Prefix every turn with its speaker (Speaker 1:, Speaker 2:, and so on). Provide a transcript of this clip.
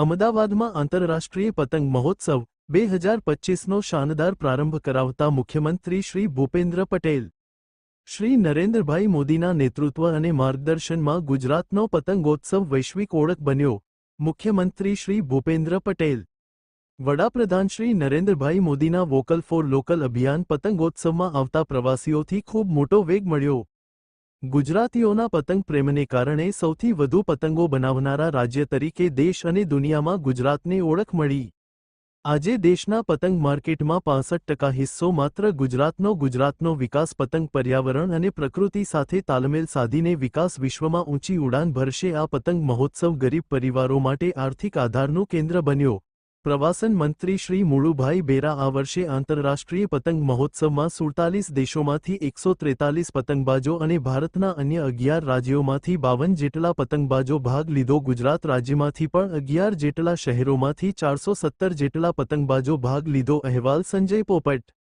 Speaker 1: અમદાવાદમાં આંતરરાષ્ટ્રીય પતંગ મહોત્સવ બે હજાર પચીસનો શાનદાર પ્રારંભ કરાવતા મુખ્યમંત્રી શ્રી ભૂપેન્દ્ર પટેલ. શ્રી નરેન્દ્રભાઈ મોદીના નેતૃત્વ અને માર્ગદર્શનમાં ગુજરાતનો પતંગોત્સવ વૈશ્વિક ઓળખ બન્યો, મુખ્યમંત્રી શ્રી ભૂપેન્દ્ર પટેલ. વડાપ્રધાન શ્રી નરેન્દ્રભાઈ મોદીના વોકલ ફોર લોકલ અભિયાન પતંગોત્સવમાં આવતા પ્રવાસીઓથી ખૂબ મોટો વેગ મળ્યો. ગુજરાતીઓના પતંગ પ્રેમને કારણે સૌથી વધુ પતંગો બનાવનારા રાજ્ય તરીકે દેશ અને દુનિયામાં ગુજરાતને ઓળખ મળી. આજે દેશના પતંગ માર્કેટમાં પાસઠ ટકા હિસ્સો માત્ર ગુજરાતનો ગુજરાતનો વિકાસ પતંગ પર્યાવરણ અને પ્રકૃતિ સાથે તાલમેલ સાધીને વિકાસ વિશ્વમાં ઊંચી ઉડાન ભરશે આ પતંગ મહોત્સવ ગરીબ પરિવારો માટે આર્થિક આધારનું કેન્દ્ર બન્યો. પ્રવાસન મંત્રી શ્રી મુળુભાઈ બેરા આ વર્ષે આંતરરાષ્ટ્રીય પતંગ મહોત્સવમાં સુડતાલીસ દેશોમાંથી એકસો ત્રેતાલીસ પતંગબાજો અને ભારતના અન્ય અગિયાર રાજ્યોમાંથી બાવન જેટલા પતંગબાજો ભાગ લીધો. ગુજરાત રાજ્યમાંથી પણ અગિયાર જેટલા શહેરોમાંથી ચારસો સત્તર જેટલા પતંગબાજો ભાગ લીધો. અહેવાલ સંજય પોપટ